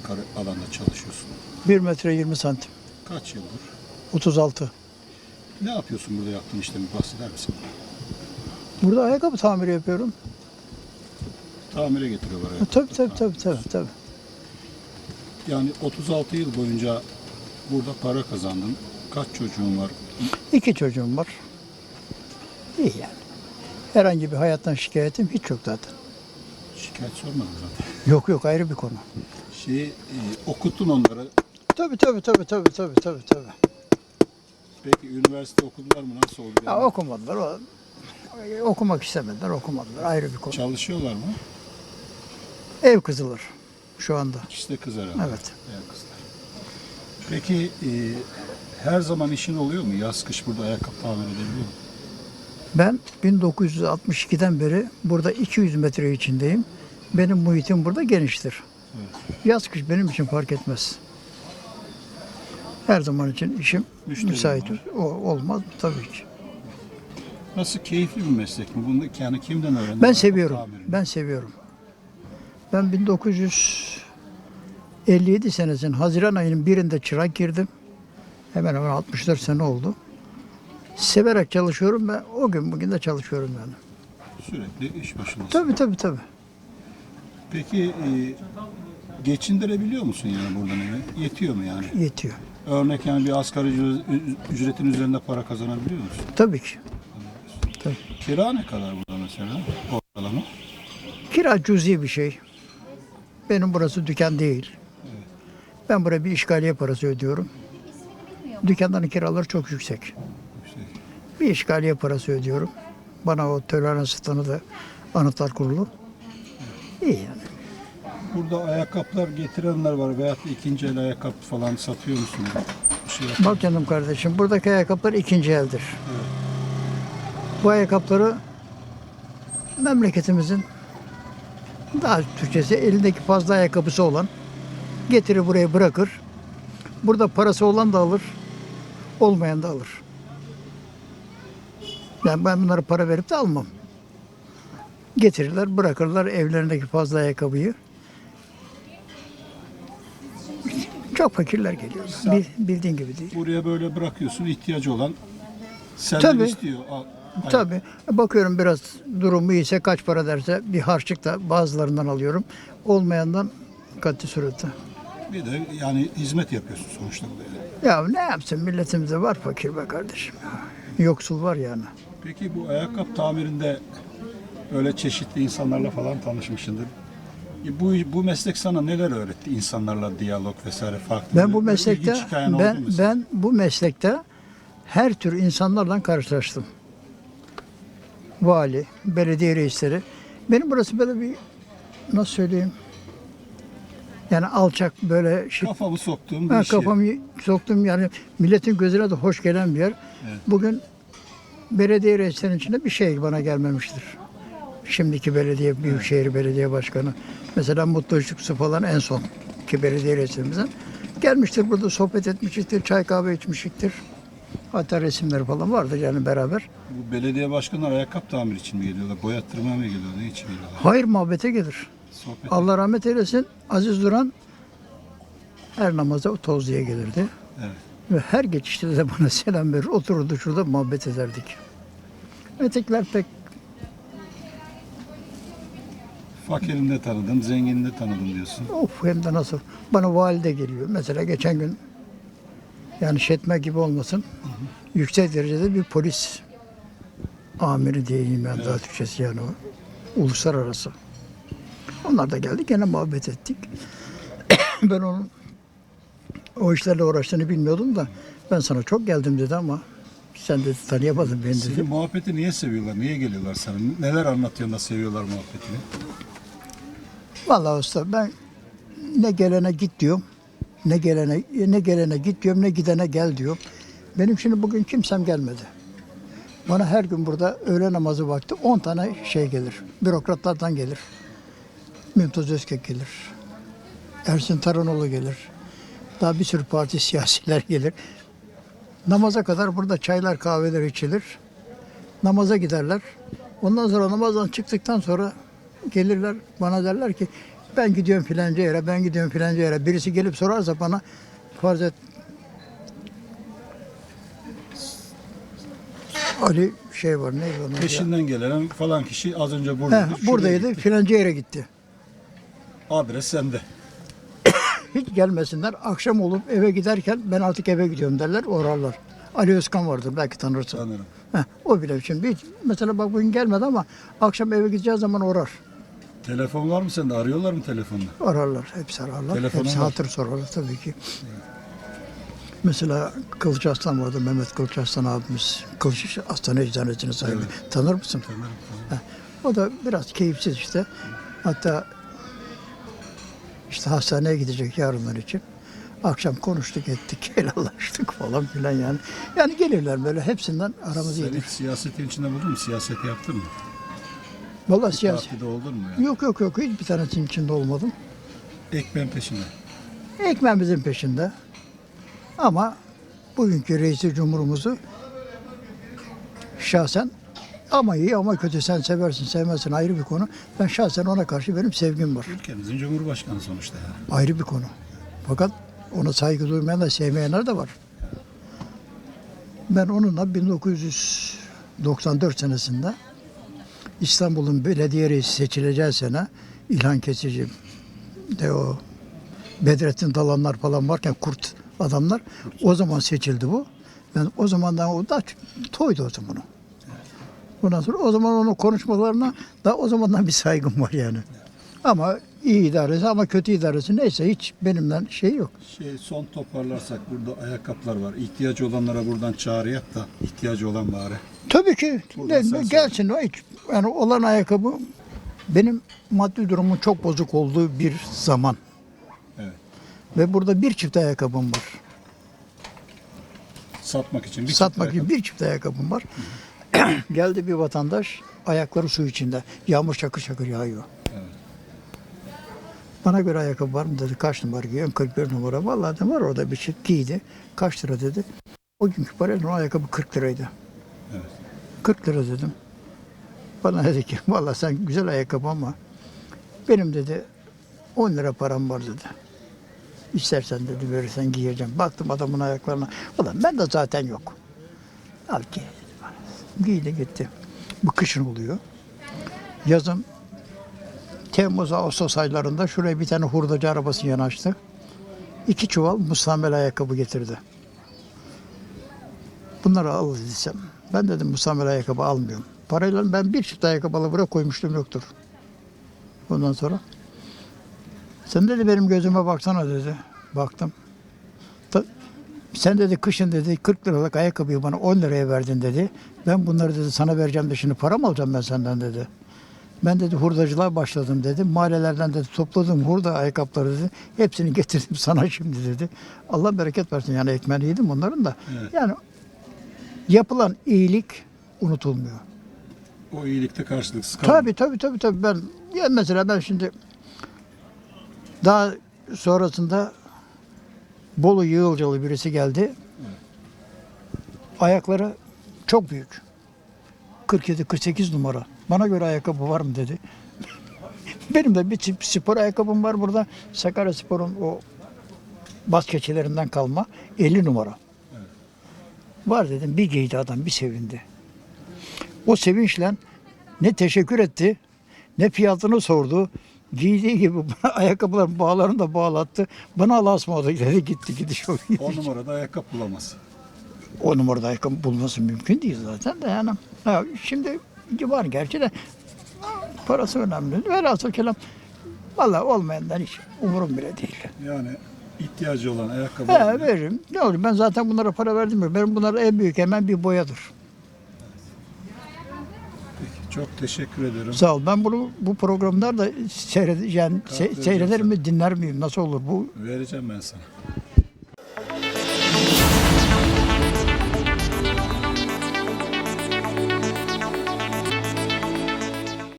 Metrekare alanda çalışıyorsun? 1 metre 20 santim. Kaç yıldır? 36. Ne yapıyorsun burada yaptığın işlemi bahseder misin? Burada ayakkabı tamiri yapıyorum. Tamire getiriyorlar. E, ayakkabı. Tabii tabii tabii tabii. tabii. Yani 36 yıl boyunca burada para kazandın. Kaç çocuğun var? İki çocuğum var. İyi yani. Herhangi bir hayattan şikayetim hiç yok zaten. Şikayet sormadım zaten. Yok yok ayrı bir konu. Şeyi e, okuttun onları. Tabii tabii tabii tabii tabii tabii tabii. Peki üniversite okudular mı? Nasıl oldu? Ya Yani? okumadılar. O, okumak istemediler, okumadılar. Ayrı bir konu. Çalışıyorlar mı? Ev kızılır şu anda. İkisi de kız herhalde. Evet. Veya kızlar. Peki e, her zaman işin oluyor mu? Yaz kış burada ayakkabı tamir edebiliyor musun? Ben 1962'den beri burada 200 metre içindeyim. Benim muhitim burada geniştir. Yaz kış benim için fark etmez. Her zaman için işim Müşteri müsait. var. O, olmaz? Tabii ki. Nasıl keyifli bir meslek mi? Bunu yani kimden öğrendin? Ben seviyorum. Ben seviyorum. Ben 1957 senesinin Haziran ayının birinde çırak girdim. Hemen hemen 64 sene oldu. Severek çalışıyorum ve o gün bugün de çalışıyorum yani. Sürekli iş başındasın. Tabii tabii tabii. Peki e, geçindirebiliyor musun yani buradan evi? Yetiyor mu yani? Yetiyor. Örnek yani bir asgari ücre- ücretin üzerinde para kazanabiliyor musun? Tabii ki. Kira ne kadar burada mesela ortalama? Kira cüzi bir şey. Benim burası dükkan değil. Ben buraya bir işgaliye parası ödüyorum. Dükkanların kiraları çok yüksek. Yüksek. Bir işgaliye parası ödüyorum. Bana o tolerans tanıdı Anıtlar Kurulu. İyi yani. Burada ayakkabılar getirenler var da ikinci el ayakkabı falan satıyor musun? Bir şey Bak canım kardeşim buradaki ayakkabılar ikinci eldir. Bu ayakkabıları memleketimizin daha Türkçesi elindeki fazla ayakkabısı olan getirir buraya bırakır. Burada parası olan da alır, olmayan da alır. Yani ben bunlara para verip de almam. Getirirler, bırakırlar evlerindeki fazla ayakkabıyı. Çok fakirler geliyor. Bil- Bildiğin gibi değil. Buraya böyle bırakıyorsun ihtiyacı olan senden Tabii. istiyor. Al, Tabii. Bakıyorum biraz durumu iyiyse kaç para derse bir harçlık da bazılarından alıyorum. Olmayandan katı surette. Bir de yani hizmet yapıyorsun sonuçta burada. yani. Ya ne yapsın milletimizde var fakir be kardeşim. Yoksul var yani. Peki bu ayakkabı tamirinde öyle çeşitli insanlarla falan tanışmışsındır. Bu, bu meslek sana neler öğretti? İnsanlarla diyalog vesaire farklı. Ben bu meslekte ben mesela? ben bu meslekte her tür insanlarla karşılaştım. Vali, belediye reisleri. Benim burası böyle bir nasıl söyleyeyim? Yani alçak böyle şey, Kafamı soktuğum bir iş yeri. kafamı soktum yani milletin gözüne de hoş gelen bir yer. Bugün belediye reislerinin içinde bir şey bana gelmemiştir. Şimdiki belediye, büyükşehir belediye başkanı. Mesela Mutlu Işıksı falan en son ki belediye reislerimizden. Gelmiştir burada sohbet etmişizdir, çay kahve içmişiktir. Hatta resimleri falan vardır yani beraber. Bu belediye başkanları ayakkabı tamir için mi geliyorlar? Boyattırmaya mı geliyorlar? Ne için geliyorlar? Hayır muhabbete gelir. Sohbet. Allah rahmet eylesin Aziz Duran her namaza toz diye gelirdi. Evet. Ve her geçişte de bana selam verir. Otururdu şurada muhabbet ederdik. Ötekiler pek Fakirinde tanıdım, zengininde tanıdım diyorsun. of hem de nasıl. Bana valide geliyor. Mesela geçen gün yani şetme gibi olmasın. Yüksek derecede bir polis amiri diyeyim ben daha Türkçesi yani o. Uluslararası. Onlar da geldi gene muhabbet ettik. ben onun o işlerle uğraştığını bilmiyordum da ben sana çok geldim dedi ama sen de tanıyamadın beni dedi. Senin muhabbeti niye seviyorlar? Niye geliyorlar sana? Neler anlatıyorsun da seviyorlar muhabbetini? Vallahi usta ben ne gelene git diyorum. Ne gelene ne gelene git diyorum, ne gidene gel diyorum. Benim şimdi bugün kimsem gelmedi. Bana her gün burada öğle namazı vakti 10 tane şey gelir. Bürokratlardan gelir. Mümtaz Özkek gelir. Ersin Taranoğlu gelir. Daha bir sürü parti siyasiler gelir. Namaza kadar burada çaylar kahveler içilir. Namaza giderler. Ondan sonra namazdan çıktıktan sonra gelirler bana derler ki Ben gidiyorum filanca yere, ben gidiyorum filanca yere. Birisi gelip sorarsa bana farz et Ali şey var adı ya? Peşinden gelen falan kişi az önce He, buradaydı. şuraya buradaydı gitti. filanca yere gitti. Adres sende. Hiç gelmesinler. Akşam olup eve giderken ben artık eve gidiyorum derler uğrarlar. Ali Özkan vardır belki tanırsın. Sanırım. Heh, o bile şimdi hiç, mesela bak bugün gelmedi ama akşam eve gideceği zaman uğrar. Telefon var mı sende? Arıyorlar mı telefonla? Ararlar, hepsi ararlar. Telefonun hepsi var. hatır sorarlar tabii ki. Mesela Kılıç Aslan vardı, Mehmet Kılıç Aslan abimiz. Kılıç Aslan Eczanesinin sahibi. Tanır mısın? Tanırım. Heh, O da biraz keyifsiz işte. Hatta işte hastaneye gidecek yarınlar için. Akşam konuştuk ettik, helallaştık falan filan yani. Yani gelirler böyle hepsinden aramız Sen iyidir. hiç siyasetin içinde buldun mu? Siyaset yaptın mı? Vallahi siyasi. Partide oldun mu yani? Yok yok yok hiçbir tanesinin içinde olmadım. Ekmen peşinde. Ekmeğimizin peşinde. Ama bugünkü reisi cumhurumuzu şahsen ama iyi ama kötü sen seversin sevmezsin ayrı bir konu. Ben şahsen ona karşı benim sevgim var. Ülkemizin cumhurbaşkanı sonuçta yani. Ayrı bir konu. Fakat ona saygı duymayan da sevmeyenler de var. Ben onunla 1994 senesinde İstanbul'un belediye reisi seçileceği sene İlhan Kesici de o Bedrettin Dalanlar falan varken kurt adamlar o zaman seçildi bu. Ben o zamandan o da toydu o zaman o. Ondan sonra o zaman onun konuşmalarına da o zamandan bir saygım var yani. Ama iyi idaresi ama kötü idaresi neyse hiç benimle şey yok. Şey son toparlarsak burada ayakkabılar var. İhtiyacı olanlara buradan çağrı yap da ihtiyacı olan bari. Tabii ki ne- sen gelsin o hiç yani olan ayakkabı benim maddi durumun çok bozuk olduğu bir zaman. Evet. Ve burada bir çift ayakkabım var. Satmak için. Bir Satmak çift için bir çift ayakkabım var. Geldi bir vatandaş ayakları su içinde. Yağmur şakır şakır yağıyor. Bana göre ayakkabı var mı dedi. Kaç numara giyiyorsun? 41 numara. Vallahi dedim var orada bir çift giydi. Kaç lira dedi. O günkü parayla o ayakkabı 40 liraydı. Evet. 40 lira dedim. Bana dedi ki vallahi sen güzel ayakkabı ama benim dedi 10 lira param var dedi. İstersen dedi verirsen giyeceğim. Baktım adamın ayaklarına. Ulan ben de zaten yok. Al giy. Giydi gitti. Bu kışın oluyor. Yazın Temmuz Ağustos aylarında şuraya bir tane hurdacı arabası yanaştı. İki çuval mustamel ayakkabı getirdi. Bunları al desem. Ben dedim mustamel ayakkabı almıyorum. Parayla ben bir çift ayakkabı alıp buraya koymuştum yoktur. Ondan sonra sen dedi benim gözüme baksana dedi. Baktım. Sen dedi kışın dedi 40 liralık ayakkabıyı bana 10 liraya verdin dedi. Ben bunları dedi sana vereceğim de şimdi para mı alacağım ben senden dedi. Ben dedi hurdacılığa başladım dedi. Mahallelerden dedi topladım hurda ayakkabıları dedi. Hepsini getirdim sana şimdi dedi. Allah bereket versin yani ekmeğini yedim onların da. Evet. Yani yapılan iyilik unutulmuyor. O iyilikte karşılıksız kalmıyor. Tabii tabii tabii tabii ben ya mesela ben şimdi daha sonrasında Bolu Yığılcalı birisi geldi. Ayakları çok büyük. 47 48 numara. Bana göre ayakkabı var mı dedi. Benim de bir tip spor ayakkabım var burada. Sakarya Spor'un o bas keçilerinden kalma 50 numara. Var dedim. Bir giydi adam bir sevindi. O sevinçle ne teşekkür etti ne fiyatını sordu. Giydiği gibi bana ayakkabıların bağlarını da bağlattı. Bana Allah'a ısmarladık dedi gitti gidiş o. On numarada ayakkabı bulamaz. O numarada ayakkabı bulması mümkün değil zaten de yani. Ha, şimdi var gerçi de parası önemli. Velhasıl kelam valla olmayandan hiç umurum bile değil. Yani ihtiyacı olan ayakkabı. He veririm. Ne olur ben zaten bunlara para verdim mi? Benim bunlara en büyük hemen bir boyadır. Peki, çok teşekkür ederim. Sağ ol. Ben bunu bu programlarda seyrede, yani se- seyreder mi dinler miyim? Nasıl olur bu? Vereceğim ben sana.